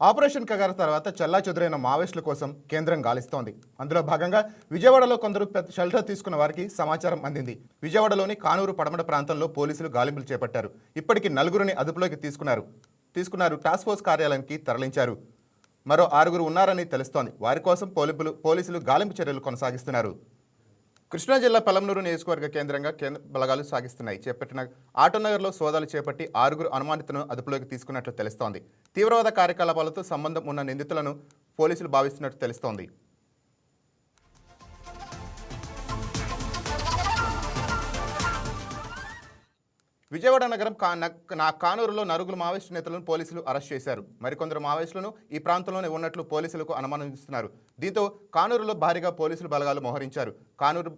Operation Kagar తర్వాత చల్లా చెదురైన మావోయిస్టుల కోసం కేంద్రం గాలిస్తోంది. అందులో భాగంగా విజయవాడలో కొందరు పెద్ద షెల్టర్ తీసుకున్న వారికి సమాచారం అందింది. విజయవాడలోని కానూరు పడమట ప్రాంతంలో పోలీసులు గాలింపులు చేపట్టారు. ఇప్పటికి నలుగురిని అదుపులోకి తీసుకున్నారు. తీసుకున్నారు టాస్క్ ఫోర్స్ కార్యాలయానికి తరలించారు. మరో ఆరుగురు ఉన్నారని తెలుస్తోంది. వారి కోసం పోలింపులు పోలీసులు గాలింపు చర్యలు కొనసాగిస్తున్నారు. కృష్ణా జిల్లా పలమనూరు నియోజకవర్గ కేంద్రంగా కేంద్ర బలగాలు సాగిస్తున్నాయి. చేపట్టిన ఆటోనగర్లో సోదాలు చేపట్టి ఆరుగురు అనుమానితులను అదుపులోకి తీసుకున్నట్లు తెలుస్తోంది. తీవ్రవాద కార్యకలాపాలతో సంబంధం ఉన్న నిందితులను పోలీసులు భావిస్తున్నట్లు తెలుస్తోంది. విజయవాడ నగరం కా నా కానూరులో నరుగులు మావోయిస్టు నేతలను పోలీసులు అరెస్ట్ చేశారు. మరికొందరు మావోయిస్టులను ఈ ప్రాంతంలోనే ఉన్నట్లు పోలీసులకు అనుమానిస్తున్నారు. దీంతో కానూరులో భారీగా పోలీసులు బలగాలు మోహరించారు. కానూరు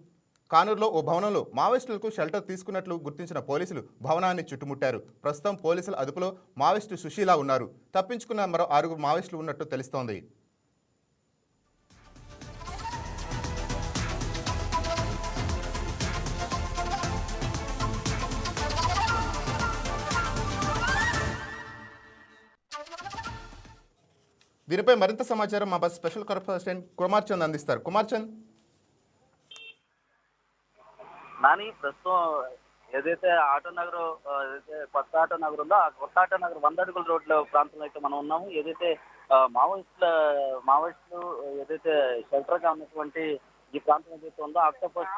కానూరులో ఓ భవనంలో మావోయిస్టులకు షెల్టర్ తీసుకున్నట్లు గుర్తించిన పోలీసులు భవనాన్ని చుట్టుముట్టారు. ప్రస్తుతం పోలీసుల అదుపులో మావోయిస్టు సుశీలా ఉన్నారు. తప్పించుకున్న మరో ఆరుగురు మావోయిస్టులు ఉన్నట్టు తెలుస్తోంది. దీనిపై మరింత సమాచారం మా బస్ స్పెషల్ కరస్పాండెంట్ కుమార్ చంద్ అందిస్తారు. కుమార్ చంద్ నాని ప్రస్తుతం ఏదైతే ఆటో నగర్ ఏదైతే కొత్త ఆటో నగర్ ఉందో ఆ కొత్త ఆటో నగర్ వంద అడుగుల రోడ్ల ప్రాంతంలో అయితే మనం ఉన్నాము. ఏదైతే మావోయిస్టుల మావోయిస్టులు ఏదైతే షెల్టర్గా ఉన్నటువంటి ఈ ప్రాంతం ఏదైతే ఉందో ఆక్టోపస్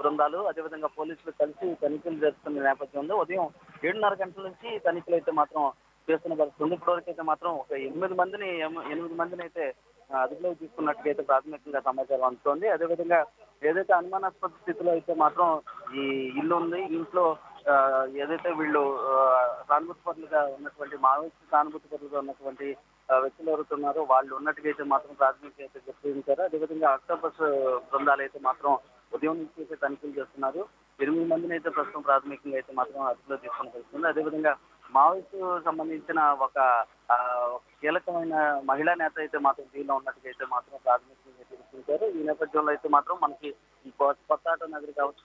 బృందాలు అదేవిధంగా పోలీసులు కలిసి తనిఖీలు చేస్తున్న నేపథ్యం ఉదయం ఏడున్నర గంటల నుంచి తనిఖీలు అయితే మాత్రం చేస్తున్న పరిస్థితి ఇప్పటి వరకు అయితే మాత్రం ఒక ఎనిమిది మందిని ఎనిమిది మందిని అయితే అదుపులోకి తీసుకున్నట్టుగా ప్రాథమికంగా సమాచారం అందుతోంది. అదేవిధంగా ఏదైతే అనుమానాస్పద స్థితిలో అయితే మాత్రం ఈ ఇల్లు ఉంది ఇంట్లో ఏదైతే వీళ్ళు సానుభూతి పరులుగా ఉన్నటువంటి మావోయిస్ట్ సానుభూతి పరులుగా ఉన్నటువంటి వ్యక్తులు ఎవరుతున్నారో వాళ్ళు ఉన్నట్టుగా అయితే మాత్రం ప్రాథమిక అయితే గుర్తించారు. అదేవిధంగా అక్టోబస్ బృందాలు అయితే మాత్రం ఉదయం నుంచి అయితే తనిఖీలు చేస్తున్నారు. ఎనిమిది మందిని అయితే ప్రస్తుతం ప్రాథమికంగా అయితే మాత్రం అదుపులో తీసుకుని వస్తుంది అదేవిధంగా మావోయిస్టు సంబంధించిన ఒక కీలకమైన మహిళా నేత అయితే మాత్రం దీనిలో ఉన్నట్టుగా అయితే మాత్రం ప్రాథమికంగా అయితే ఈ నేపథ్యంలో అయితే మాత్రం మనకి ఈ కొ- కొత్త నగరి కావచ్చు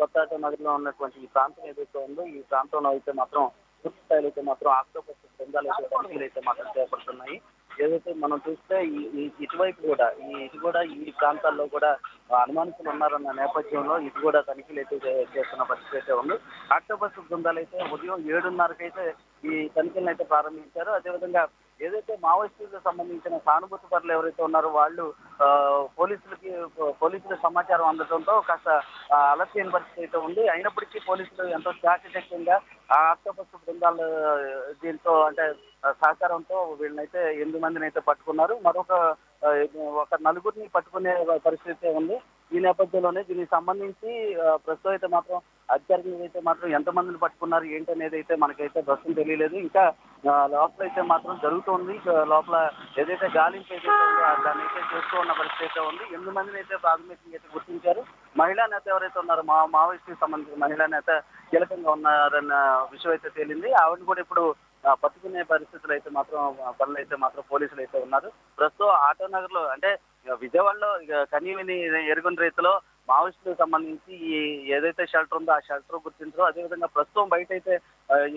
కొత్త ఆటో నగర్లో ఉన్నటువంటి ఈ ప్రాంతం ఏదైతే ఉందో ఈ ప్రాంతంలో అయితే మాత్రం పూర్తి స్థాయిలో అయితే మాత్రం ఆక్టోపస్ బృందాలు అయితే అయితే మాత్రం చేపడుతున్నాయి. ఏదైతే మనం చూస్తే ఈ ఇటువైపు కూడా ఈ ఇటు కూడా ఈ ప్రాంతాల్లో కూడా అనుమానితులు ఉన్నారన్న నేపథ్యంలో ఇటు కూడా తనిఖీలు అయితే చేస్తున్న పరిస్థితి అయితే ఉంది. ఆక్టోబస్ బృందాలు అయితే ఉదయం ఏడున్నరకైతే ఈ తనిఖీలను అయితే ప్రారంభించారు. అదేవిధంగా ఏదైతే మావోయిస్టులకు సంబంధించిన సానుభూతి పరులు ఎవరైతే ఉన్నారో వాళ్ళు పోలీసులకి పోలీసుల సమాచారం అందడంతో కాస్త ఆ, పరిస్థితి అయితే ఉంది. అయినప్పటికీ పోలీసులు ఎంతో చాకచక్యంగా ఆ ఆక్టోపస్ బృందాలు దీంతో అంటే సహకారంతో వీళ్ళనైతే ఎనిమిది మందిని అయితే పట్టుకున్నారు. మరొక ఒక నలుగురిని పట్టుకునే పరిస్థితి ఉంది. ఈ నేపథ్యంలోనే దీనికి సంబంధించి ప్రస్తుతం అయితే మాత్రం అధికారికంగా అయితే మాత్రం ఎంతమందిని పట్టుకున్నారు ఏంటి అనేది అయితే మనకైతే ప్రస్తుతం తెలియలేదు. ఇంకా లోపల అయితే మాత్రం జరుగుతోంది. లోపల ఏదైతే గాలింపు ఏదైతే దాన్ని అయితే చేస్తూ ఉన్న పరిస్థితి అయితే ఉంది. ఎనిమిది మందిని అయితే ప్రాథమికంగా అయితే గుర్తించారు. మహిళా నేత ఎవరైతే ఉన్నారో మా మావోయిస్టుకి సంబంధించిన మహిళా నేత కీలకంగా ఉన్నారన్న విషయం అయితే తేలింది. ఆవిడ కూడా ఇప్పుడు పట్టుకునే పరిస్థితులు అయితే మాత్రం పనులు అయితే మాత్రం పోలీసులు అయితే ఉన్నారు. ప్రస్తుతం ఆటో నగర్లో అంటే విజయవాడలో కనీవిని ఎరుగుని రీతిలో మావోయిస్టులకు సంబంధించి ఈ ఏదైతే షెల్టర్ ఉందో ఆ షెల్టర్ గుర్తించారో. అదేవిధంగా ప్రస్తుతం బయట అయితే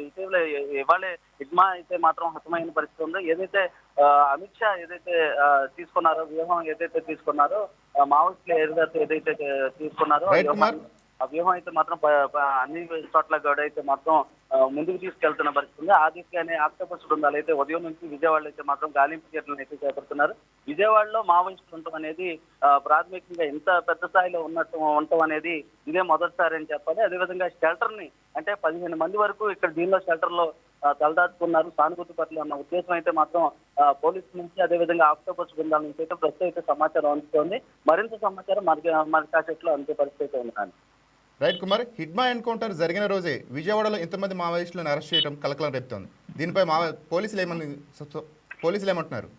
ఇటీవల ఇవాళ ఇగ్మా అయితే మాత్రం హతమైన పరిస్థితి ఉందో. ఏదైతే అమిత్ షా ఏదైతే తీసుకున్నారో వ్యూహం ఏదైతే తీసుకున్నారో మావోయిస్టులు ఏదైతే ఏదైతే తీసుకున్నారో ఆ వ్యూహం- అయితే మాత్రం అన్ని చోట్ల కూడా అయితే మాత్రం ముందుకు తీసుకెళ్తున్న పరిస్థితి ఉంది. ఆ దిశగానే ఆక్టోపస్ బృందాలు అయితే ఉదయం నుంచి విజయవాడలో అయితే మాత్రం గాలింపు చర్యలను అయితే చేపడుతున్నారు. విజయవాడలో మావోయిస్టులు ఉండటం అనేది ప్రాథమికంగా ఇంత పెద్ద స్థాయిలో ఉన్నట్టు ఉండటం అనేది ఇదే మొదటిసారి అని చెప్పాలి. అదేవిధంగా షెల్టర్ని అంటే పదిహేను మంది వరకు ఇక్కడ దీనిలో షెల్టర్లో తలదాచుకున్నారు. సానుభూతి పట్ల అన్న ఉద్దేశం అయితే మాత్రం పోలీసు నుంచి అదేవిధంగా ఆక్టోపస్ బృందాల నుంచి అయితే ప్రస్తుతం అయితే సమాచారం అందుతోంది మరింత సమాచారం మరి మరి కాసేట్లో అంతే పరిస్థితి అయితే ఉన్నాను రైట్ కుమార్ హిడ్మా ఎన్కౌంటర్ జరిగిన రోజే విజయవాడలో ఇంతమంది మావోయిస్టులను అరెస్ట్ చేయడం కలకలం రేపుతోంది. దీనిపై మా పోలీసులు ఏమని పోలీసులు ఏమంటున్నారు?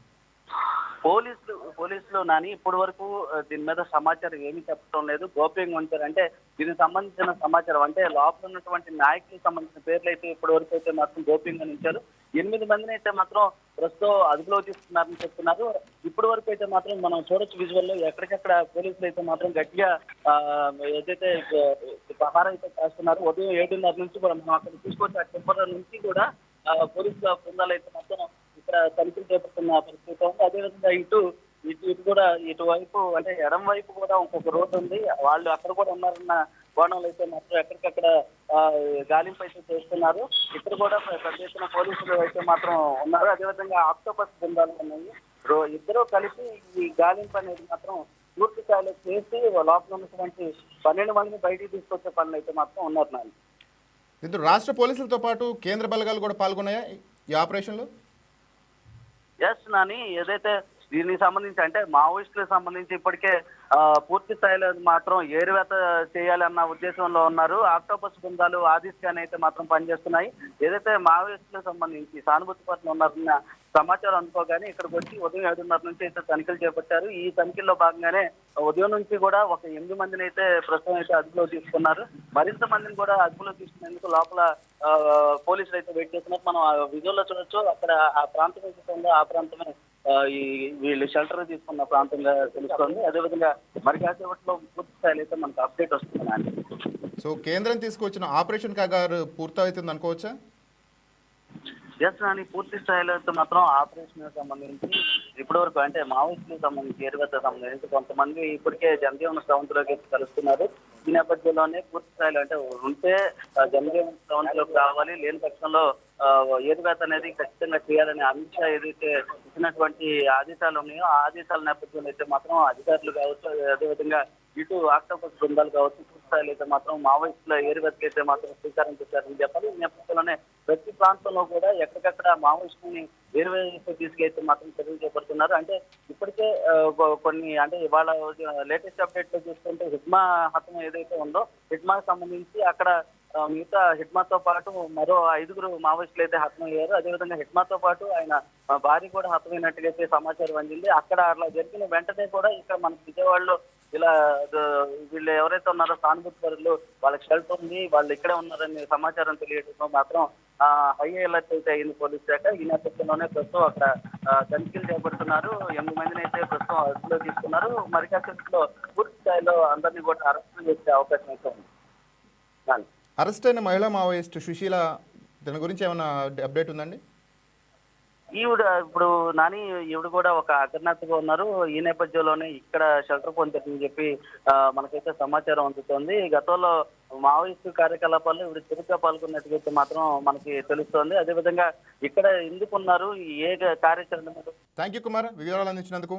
పోలీసులు పోలీసులు నాని ఇప్పటి వరకు దీని మీద సమాచారం ఏమీ చెప్పడం లేదు. గోప్యంగా ఉంచారు. అంటే దీనికి సంబంధించిన సమాచారం అంటే లోపల ఉన్నటువంటి నాయకులకు సంబంధించిన పేర్లు అయితే ఇప్పటి వరకు అయితే మాత్రం గోప్యంగా ఉంచారు. ఎనిమిది మందిని అయితే మాత్రం ప్రస్తుతం అదుపులో తీసుకున్నారని చెప్తున్నారు. ఇప్పటి వరకు అయితే మాత్రం మనం చూడొచ్చు విజువల్లో ఎక్కడికక్కడ పోలీసులు అయితే మాత్రం గట్టిగా ఆ, ఏదైతే ఆ, అయితే చేస్తున్నారు ఉదయం ఏడున్నర నుంచి కూడా మనం అక్కడ తీసుకొచ్చి ఆ టెంపర్ నుంచి కూడా ఆ, పోలీసుల బృందాలు అయితే మాత్రం ఇక్కడ ఇక్కడ తనిఖీలు చేపడుతున్న పరిస్థితి ఉంది. అదేవిధంగా ఇటు ఇటు ఇటు కూడా ఇటువైపు అంటే ఎడం వైపు కూడా ఇంకొక రోడ్డు ఉంది. వాళ్ళు అక్కడ కూడా ఉన్నారన్న కోణంలో అయితే మాత్రం ఎక్కడికక్కడ గాలింపు అయితే చేస్తున్నారు. ఇక్కడ కూడా పెద్ద ఎత్తున పోలీసులు అయితే మాత్రం ఉన్నారు. అదేవిధంగా ఆక్టోపస్ బృందాలు ఉన్నాయి. ఇద్దరు కలిసి ఈ గాలింపు అనేది మాత్రం పూర్తి స్థాయిలో చేసి లోపల ఉన్నటువంటి పన్నెండు మందిని బయటికి తీసుకొచ్చే పనులు అయితే మాత్రం ఉన్నారు నాన్న ఇందులో రాష్ట్ర పోలీసులతో పాటు కేంద్ర బలగాలు కూడా పాల్గొన్నాయా ఈ ఆపరేషన్లో? ఎస్ నాని ఏదైతే దీనికి సంబంధించి అంటే మావోయిస్టులకు సంబంధించి ఇప్పటికే పూర్తి స్థాయిలో మాత్రం ఏరువేత చేయాలన్న ఉద్దేశంలో ఉన్నారు. ఆక్టోపస్ బృందాలు ఆ అయితే మాత్రం పనిచేస్తున్నాయి. ఏదైతే మావోయిస్టులకు సంబంధించి సానుభూతి పట్ల ఉన్నారన్న సమాచారం అందుకోగానే ఇక్కడికి వచ్చి ఉదయం ఏడున్నర నుంచి అయితే తనిఖీలు చేపట్టారు. ఈ తనిఖీల్లో భాగంగానే ఉదయం నుంచి కూడా ఒక ఎనిమిది మందిని అయితే ప్రస్తుతం అయితే అదుపులో తీసుకున్నారు. మరింత మందిని కూడా అదుపులో తీసుకునేందుకు లోపల పోలీసులు అయితే వెయిట్ చేస్తున్నారు. మనం ఆ విజువల్లో చూడొచ్చు. అక్కడ ఆ ప్రాంతం ఆ ప్రాంతమే ఈ వీళ్ళు షెల్టర్ తీసుకున్న ప్రాంతంగా తెలుస్తోంది. అదేవిధంగా మరి కాసేపట్లో పూర్తి స్థాయిలో అయితే మనకు అప్డేట్ వస్తుంది. సో కేంద్రం తీసుకొచ్చిన ఆపరేషన్ కాగారు పూర్తవుతుంది అనుకోవచ్చా? ఎస్ నాని పూర్తి స్థాయిలో అయితే మాత్రం ఆపరేషన్ సంబంధించి ఇప్పటి వరకు అంటే మావోయిస్టులకు సంబంధించి ఏరువత సంబంధించి కొంతమంది ఇప్పటికే జనజీవన స్రవంతిలోకి అయితే కలుస్తున్నారు. ఈ నేపథ్యంలోనే పూర్తి స్థాయిలో అంటే ఉంటే జనజీవన స్రవంతిలోకి రావాలి. లేని పక్షంలో ఏరువేత అనేది ఖచ్చితంగా చేయాలని అమిత్ షా ఏదైతే ఇచ్చినటువంటి ఆదేశాలు ఉన్నాయో ఆ ఆదేశాల నేపథ్యంలో అయితే మాత్రం అధికారులు కావచ్చు అదేవిధంగా ఇటు ఆక్టోపస్ బృందాలు కావచ్చు పూర్తిస్థాయిలో అయితే మాత్రం మావోయిస్టుల ఏరువేతకి అయితే మాత్రం శ్రీకారం చుట్టారని చెప్పాలి. ఈ నేపథ్యంలోనే ప్రతి ప్రాంతంలో కూడా ఎక్కడికక్కడ మావోయిస్టుని వేరువేరు తీసుకెళ్తే మాత్రం చర్యలు చేపడుతున్నారు. అంటే ఇప్పటికే కొన్ని అంటే ఇవాళ లేటెస్ట్ అప్డేట్లో చూసుకుంటే హిట్మా హతం ఏదైతే ఉందో హిట్మాకి సంబంధించి అక్కడ మిగతా హిట్మాతో పాటు మరో ఐదుగురు మావోయిస్టులు అయితే హతమయ్యారు. అదేవిధంగా హిట్మాతో పాటు ఆయన భార్య కూడా హతమైనట్టుగా అయితే సమాచారం అందింది. అక్కడ అట్లా జరిగిన వెంటనే కూడా ఇక్కడ మన విజయవాడలో ఇలా వీళ్ళు ఎవరైతే ఉన్నారో సానుభూతిపరులు వాళ్ళకి షెల్టర్ ఉంది వాళ్ళు ఇక్కడే ఉన్నారని సమాచారం తెలియడంతో మాత్రం హై అలర్ట్ అయితే అయింది పోలీస్ శాఖ. ఈ నేపథ్యంలోనే ప్రస్తుతం అక్కడ తనిఖీలు చేపడుతున్నారు. ఎనిమిది మందిని అయితే ప్రస్తుతం అదుపులో తీసుకున్నారు. మరి కాసేపట్లో పూర్తి స్థాయిలో అందరినీ కూడా అరెస్ట్ చేసే అవకాశం అయితే ఉంది. దాని అరెస్ట్ అయిన మహిళా మావోయిస్ట్ సుశీల దాని గురించి ఏమైనా అప్డేట్ ఉందండి? ఈవిడ ఇప్పుడు నాని ఈవిడ కూడా ఒక అగ్రనాథగా ఉన్నారు. ఈ నేపథ్యంలోనే ఇక్కడ షెల్టర్ పొందుతుందని చెప్పి మనకైతే సమాచారం అందుతోంది. గతంలో మావోయిస్టు కార్యకలాపాల్లో ఈవిడ చురుగ్గా పాల్గొన్నట్టుగా మాత్రం మనకి తెలుస్తోంది. అదేవిధంగా ఇక్కడ ఎందుకున్నారు? ఏ కార్యాచరణ? థ్యాంక్ యూ కుమార్ వివరాలు అందించినందుకు.